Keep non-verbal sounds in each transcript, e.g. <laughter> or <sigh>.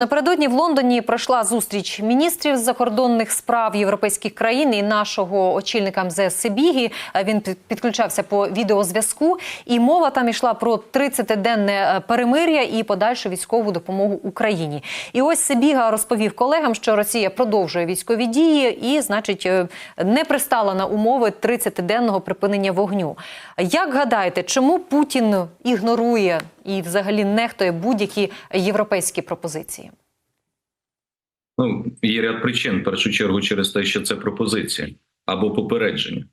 Напередодні в Лондоні пройшла зустріч міністрів закордонних справ європейських країн і нашого очільника МЗС Сибігі. Він підключався по відеозв'язку. І мова там йшла про 30-денне е, перемир'я і подальшу військову допомогу Україні. І ось Сибіга розповів колегам, що Росія продовжує військові дії і, значить, е, не пристала на умови 30-денного припинення вогню. Як гадаєте, чому Путін ігнорує і взагалі нехтує будь-які європейські пропозиції? Ну, є ряд причин, в першу чергу, через те, що це пропозиція або попередження.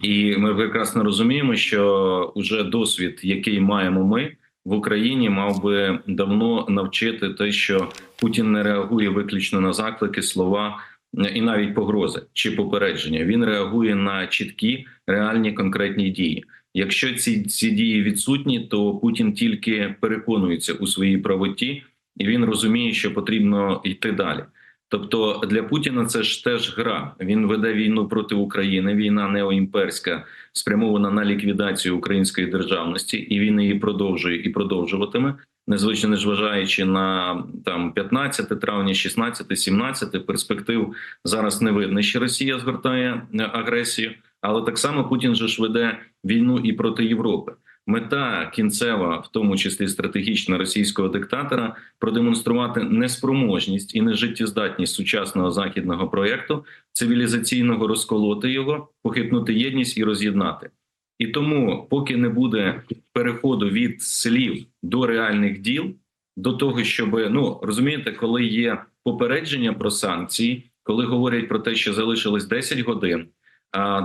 І ми прекрасно розуміємо, що вже досвід, який маємо ми в Україні, мав би давно навчити те, що Путін не реагує виключно на заклики, слова е, і навіть погрози чи попередження. Він реагує на чіткі, реальні конкретні дії. Якщо ці, ці дії відсутні, то Путін тільки переконується у своїй правоті, і він розуміє, що потрібно йти далі. Тобто для Путіна це ж теж гра. Він веде війну проти України. Війна неоімперська спрямована на ліквідацію української державності, і він її продовжує і продовжуватиме, незвично не зважаючи на там 15 травня, 16, 17 перспектив зараз не видно, що Росія згортає е, агресію, але так само Путін же ж веде війну і проти Європи. Мета кінцева, в тому числі стратегічна російського диктатора, продемонструвати неспроможність і нежиттєздатність сучасного західного проєкту, цивілізаційного розколоти його, похитнути єдність і роз'єднати. І тому, поки не буде переходу від слів до реальних діл, до того, щоб ну розумієте, коли є попередження про санкції, коли говорять про те, що залишилось 10 годин.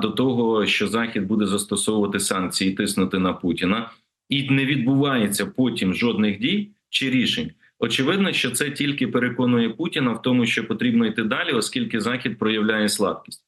До того, що Захід буде застосовувати санкції, тиснути на Путіна, і не відбувається потім жодних дій чи рішень. Очевидно, що це тільки переконує Путіна в тому, що потрібно йти далі, оскільки Захід проявляє слабкість.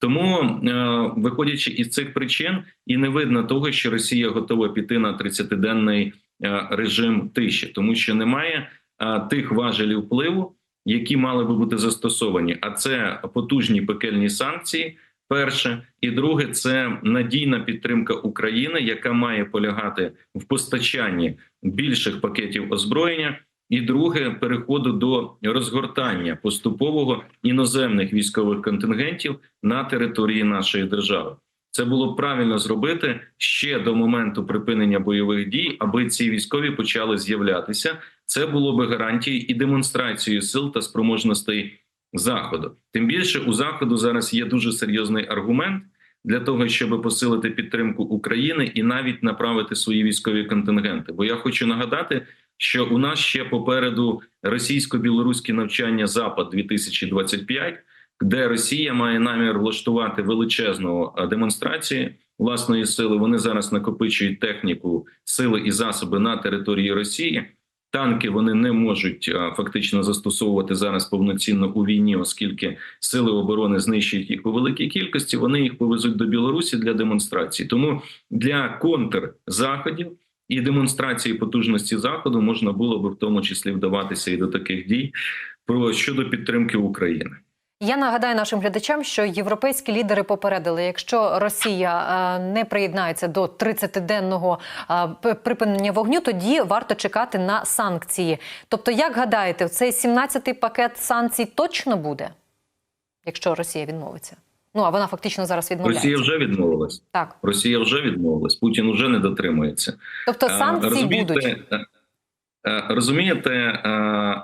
Тому, е, виходячи із цих причин, і не видно того, що Росія готова піти на 30-денний е, режим тиші, тому що немає е, тих важелів впливу, які мали би бути застосовані. А це потужні пекельні санкції. Перше і друге це надійна підтримка України, яка має полягати в постачанні більших пакетів озброєння, і друге переходу до розгортання поступового іноземних військових контингентів на території нашої держави. Це було б правильно зробити ще до моменту припинення бойових дій, аби ці військові почали з'являтися. Це було би гарантією і демонстрацією сил та спроможностей заходу. Тим більше у заходу зараз є дуже серйозний аргумент для того, щоб посилити підтримку України і навіть направити свої військові контингенти. Бо я хочу нагадати, що у нас ще попереду російсько-білоруські навчання Запад 2025 де Росія має намір влаштувати величезну е, демонстрацію власної сили. Вони зараз накопичують техніку, сили і засоби на території Росії. Танки вони не можуть а, фактично застосовувати зараз повноцінно у війні, оскільки сили оборони знищують їх у великій кількості. Вони їх повезуть до Білорусі для демонстрації. Тому для контрзаходів і демонстрації потужності заходу можна було би в тому числі вдаватися і до таких дій про щодо підтримки України. Я нагадаю нашим глядачам, що європейські лідери попередили, якщо Росія е, не приєднається до 30-денного е, припинення вогню, тоді варто чекати на санкції. Тобто, як гадаєте, цей 17-й пакет санкцій точно буде, якщо Росія відмовиться? Ну а вона фактично зараз відмовляється. Росія вже відмовилась. Так, Росія вже відмовилась. Путін вже не дотримується. тобто Е, санкції будуть. е, е, Розумієте,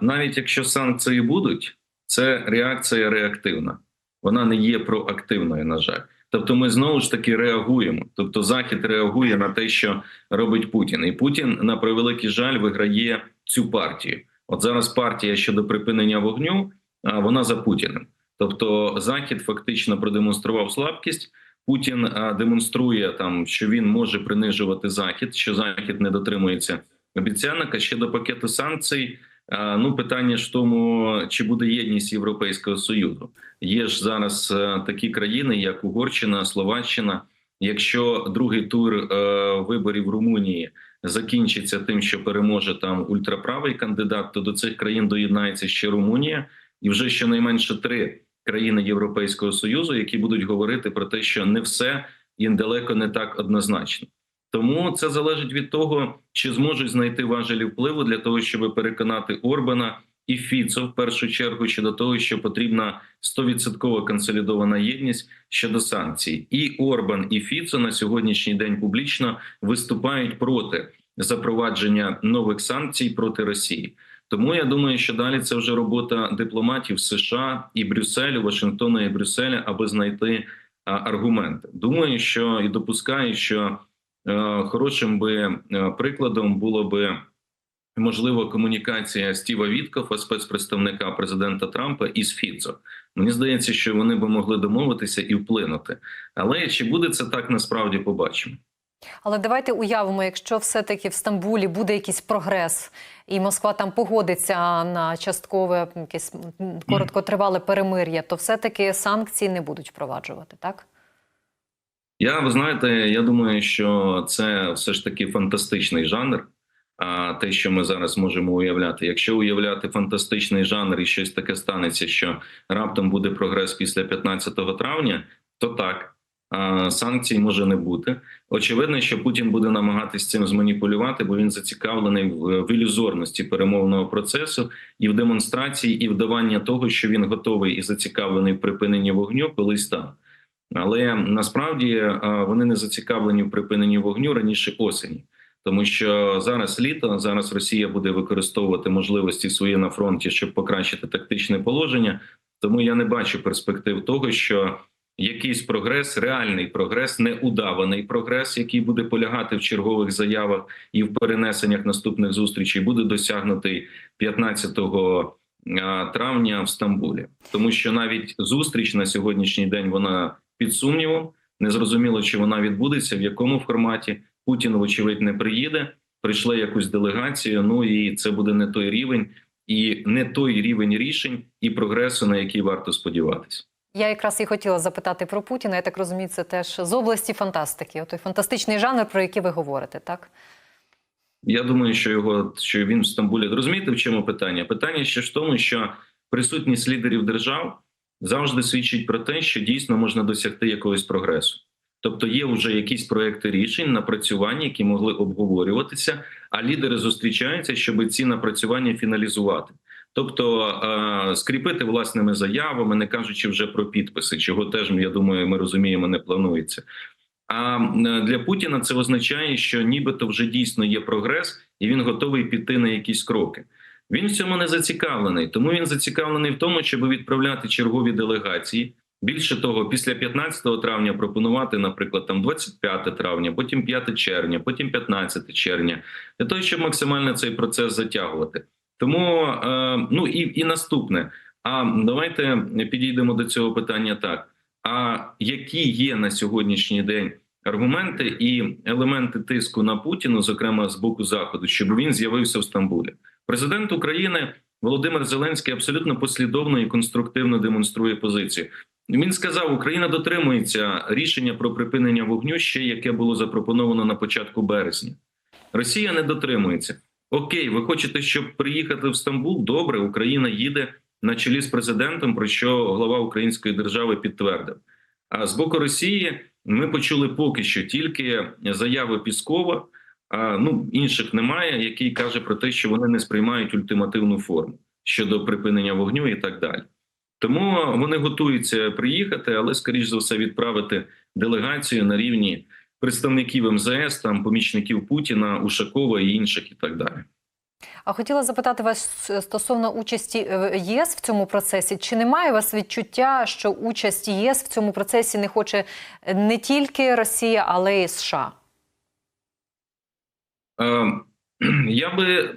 навіть якщо санкції будуть, це реакція реактивна. Вона не є проактивною, на жаль. Тобто, ми знову ж таки реагуємо. Тобто, Захід реагує на те, що робить Путін, і Путін на превеликий жаль виграє цю партію. От зараз партія щодо припинення вогню, а вона за Путіним. Тобто, Захід фактично продемонстрував слабкість. Путін демонструє там, що він може принижувати захід, що захід не дотримується обіцянок. А щодо пакету санкцій. Ну, питання ж тому, чи буде єдність Європейського союзу. Є ж зараз е, такі країни, як Угорщина, Словаччина. Якщо другий тур е, виборів Румунії закінчиться тим, що переможе там ультраправий кандидат, то до цих країн доєднається ще Румунія, і вже щонайменше три країни Європейського союзу, які будуть говорити про те, що не все і далеко не так однозначно. Тому це залежить від того, чи зможуть знайти важелі впливу для того, щоб переконати Орбана і Фіцо в першу чергу щодо того, що потрібна 100% консолідована єдність щодо санкцій. І Орбан і Фіцо на сьогоднішній день публічно виступають проти запровадження нових санкцій проти Росії. Тому я думаю, що далі це вже робота дипломатів США і Брюсселю, Вашингтона і Брюсселя, аби знайти аргументи. Думаю, що і допускаю, що хорошим би е, прикладом було би можливо комунікація Стіва Віткофа, спецпредставника президента Трампа із Фіцо. Мені здається, що вони би могли домовитися і вплинути. Але чи буде це так, насправді побачимо. Але давайте уявимо, якщо все-таки в Стамбулі буде якийсь прогрес, і Москва там погодиться на часткове якесь короткотривале перемир'я, то все-таки санкції не будуть впроваджувати, так? Я ви знаєте, я думаю, що це все ж таки фантастичний жанр. А те, що ми зараз можемо уявляти, якщо уявляти фантастичний жанр і щось таке станеться, що раптом буде прогрес після 15 травня, то так санкцій може не бути. Очевидно, що Путін буде намагатись цим зманіпулювати, бо він зацікавлений в, ілюзорності перемовного процесу і в демонстрації, і вдавання того, що він готовий і зацікавлений в припиненні вогню, колись там. Але насправді вони не зацікавлені в припиненні вогню раніше осені. Тому що зараз літо, зараз Росія буде використовувати можливості свої на фронті, щоб покращити тактичне положення. Тому я не бачу перспектив того, що якийсь прогрес, реальний прогрес, не удаваний прогрес, який буде полягати в чергових заявах і в перенесеннях наступних зустрічей, буде досягнутий 15 травня в Стамбулі, тому що навіть зустріч на сьогоднішній день вона під сумнівом. Незрозуміло, чи вона відбудеться, в якому форматі. Путін, вочевидь, не приїде. Прийшли якусь делегацію. Ну і це буде не той рівень, і не той рівень рішень і прогресу, на який варто сподіватися. Я якраз і хотіла запитати про Путіна. Я так розумію, це теж з області фантастики. Той фантастичний жанр, про який ви говорите, так? Я думаю, що його що він в Стамбулі розумієте, в чому питання? Питання ще в тому, що присутність лідерів держав завжди свідчить про те, що дійсно можна досягти якогось прогресу. Тобто є вже якісь проекти рішень, напрацювання, які могли обговорюватися, а лідери зустрічаються, щоб ці напрацювання фіналізувати. Тобто е, скріпити власними заявами, не кажучи вже про підписи, чого теж я думаю, ми розуміємо, не планується. А е, для Путіна це означає, що нібито вже дійсно є прогрес, і він готовий піти на якісь кроки. Він в цьому не зацікавлений, тому він зацікавлений в тому, щоб відправляти чергові делегації. Більше того, після 15 травня пропонувати, наприклад, там 25 травня, потім 5 червня, потім 15 червня, для того, щоб максимально цей процес затягувати. Тому е, ну і, і наступне. А давайте підійдемо до цього питання так: а які є на сьогоднішній день аргументи і елементи тиску на Путіну, зокрема з боку заходу, щоб він з'явився в Стамбулі? Президент України Володимир Зеленський абсолютно послідовно і конструктивно демонструє позицію. Він сказав, Україна дотримується рішення про припинення вогню, ще яке було запропоновано на початку березня. Росія не дотримується. Окей, ви хочете, щоб приїхати в Стамбул? Добре, Україна їде на чолі з президентом, про що глава Української держави підтвердив. А з боку Росії ми почули поки що тільки заяви Піскова. А ну інших немає, який каже про те, що вони не сприймають ультимативну форму щодо припинення вогню і так далі. Тому вони готуються приїхати, але скоріш за все відправити делегацію на рівні представників МЗС, там помічників Путіна, Ушакова і інших, і так далі. А хотіла запитати вас стосовно участі е, ЄС в цьому процесі. Чи немає у вас відчуття, що участь ЄС в цьому процесі не хоче не тільки Росія, але й США? Е, <clears throat> я би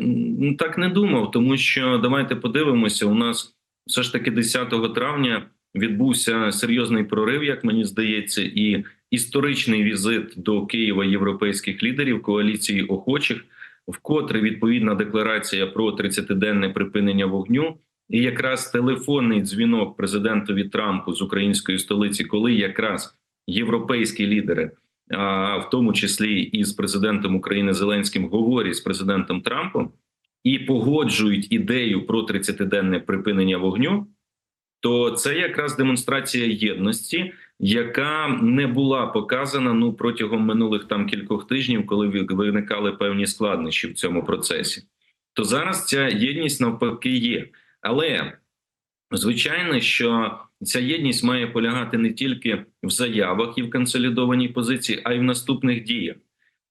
так не думав, тому що давайте подивимося. У нас все ж таки 10 травня відбувся серйозний прорив, як мені здається, і історичний візит до Києва європейських лідерів коаліції охочих, вкотре відповідна декларація про 30-денне припинення вогню, і якраз телефонний дзвінок президентові Трампу з української столиці, коли якраз європейські лідери. В тому числі і з президентом України Зеленським говорять з президентом Трампом і погоджують ідею про 30-денне припинення вогню, то це якраз демонстрація єдності, яка не була показана ну протягом минулих там кількох тижнів, коли виникали певні складнощі в цьому процесі. то зараз ця єдність навпаки є. Але звичайно, що ця єдність має полягати не тільки в заявах і в консолідованій позиції, а й в наступних діях.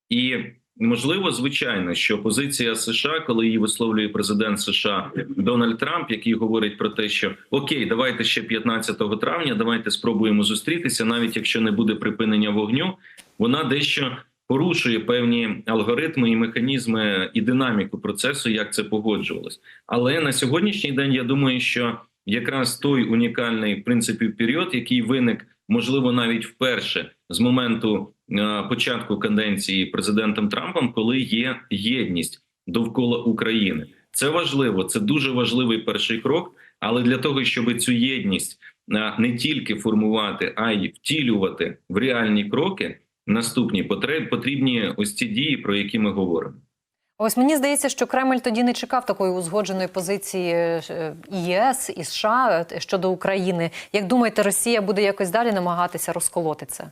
І можливо, звичайно, що позиція США, коли її висловлює президент США Дональд Трамп, який говорить про те, що окей, давайте ще 15 травня, давайте спробуємо зустрітися, навіть якщо не буде припинення вогню, вона дещо порушує певні алгоритми і механізми і динаміку процесу, як це погоджувалось. Але на сьогоднішній день я думаю, що якраз той унікальний в принципі період, який виник, можливо, навіть вперше з моменту е, початку каденції президентом Трампом, коли є єдність довкола України. Це важливо, це дуже важливий перший крок. Але для того, щоб цю єдність е, не тільки формувати, а й втілювати в реальні кроки, наступні потреб потрібні ось ці дії, про які ми говоримо. Ось мені здається, що Кремль тоді не чекав такої узгодженої позиції е, і ЄС і США е, щодо України. Як думаєте, Росія буде якось далі намагатися розколоти це?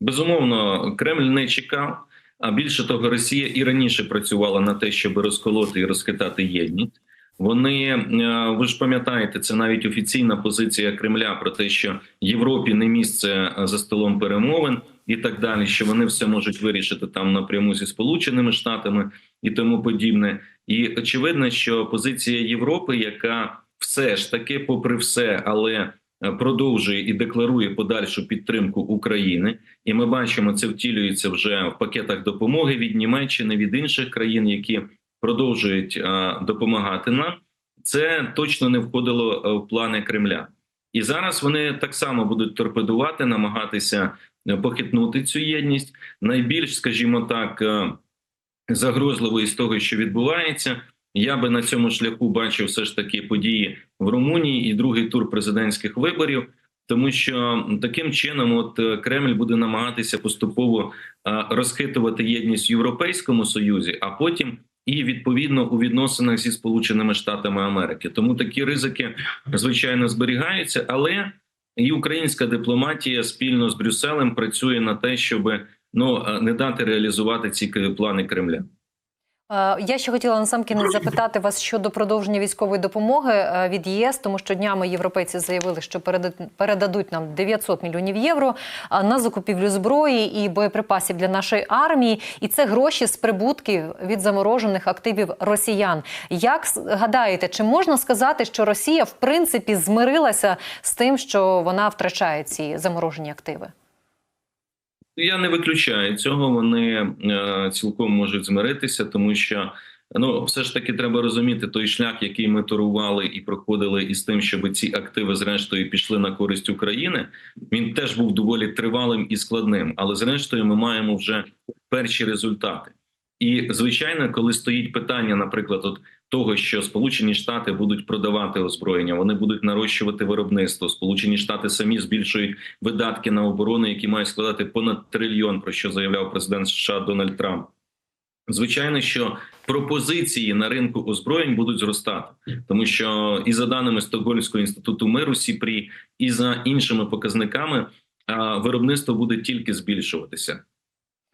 Безумовно, Кремль не чекав. А більше того, Росія і раніше працювала на те, щоб розколоти і розхитати єдність. Вони е, ви ж пам'ятаєте, це навіть офіційна позиція Кремля про те, що Європі не місце е, за столом перемовин і так далі, що вони все можуть вирішити там напряму зі Сполученими Штатами і тому подібне. І очевидно, що позиція Європи, яка все ж таки, попри все, але е, продовжує і декларує подальшу підтримку України, і ми бачимо, це втілюється вже в пакетах допомоги від Німеччини від інших країн, які продовжують допомагати нам. Це точно не входило е, в плани Кремля, і зараз вони так само будуть торпедувати, намагатися е, похитнути цю єдність. Найбільш, скажімо так, е, загрозливо з того, що відбувається. Я би на цьому шляху бачив все ж таки події в Румунії і другий тур президентських виборів, тому що таким чином, от е, Кремль буде намагатися поступово е, розхитувати єдність в Європейському Союзі, а потім і відповідно у відносинах зі Сполученими Штатами Америки. Тому такі ризики звичайно зберігаються, але і українська дипломатія спільно з Брюсселем працює на те, щоб ну е, не дати реалізувати ці плани Кремля. Е, Я ще хотіла насамкінець запитати вас щодо продовження військової допомоги е, від ЄС, тому що днями європейці заявили, що переда- передадуть нам 900 мільйонів євро на закупівлю зброї і боєприпасів для нашої армії. І це гроші з прибутків від заморожених активів росіян. Як гадаєте, чи можна сказати, що Росія в принципі змирилася з тим, що вона втрачає ці заморожені активи? Я не виключаю цього. Вони е, цілком можуть змиритися, тому що ну все ж таки треба розуміти той шлях, який ми турували і проходили, із тим, щоб ці активи зрештою пішли на користь України. Він теж був доволі тривалим і складним, але зрештою ми маємо вже перші результати. І звичайно, коли стоїть питання, наприклад, от того, що Сполучені Штати будуть продавати озброєння, вони будуть нарощувати виробництво. Сполучені Штати самі збільшують видатки на оборону, які мають складати понад трильйон, про що заявляв президент США Дональд Трамп. Звичайно, що пропозиції на ринку озброєнь будуть зростати, тому що і за даними Стокгольмського інституту миру СІПРІ, і за іншими показниками виробництво буде тільки збільшуватися.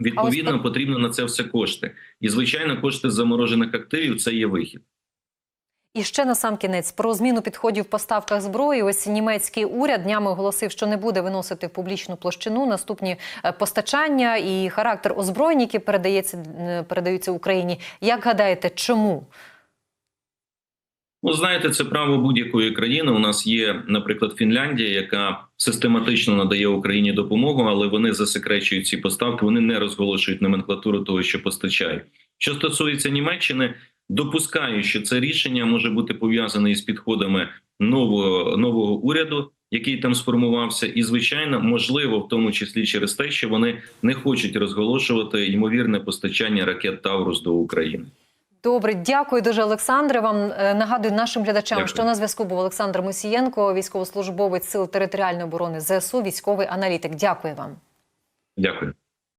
Відповідно, потрібно на це все кошти, і звичайно, кошти заморожених активів це є вихід. І ще на сам кінець про зміну підходів в поставках зброї. Ось німецький уряд днями оголосив, що не буде виносити в публічну площину наступні е, постачання і характер озброєнь, які передається е, передаються Україні. Як гадаєте, чому? Ну, знаєте, це право будь-якої країни. У нас є, наприклад, Фінляндія, яка систематично надає Україні допомогу, але вони засекречують ці поставки. Вони не розголошують номенклатуру того, що постачають. Що стосується Німеччини, допускаю, що це рішення може бути пов'язане із підходами нового нового уряду, який там сформувався, і звичайно, можливо, в тому числі через те, що вони не хочуть розголошувати ймовірне постачання ракет Таврус до України. Добре, дякую дуже, Олександре. Вам е, нагадую нашим глядачам, Дякую. що на зв'язку був Олександр Мусієнко, військовослужбовець сил територіальної оборони ЗСУ, військовий аналітик. Дякую вам. Дякую.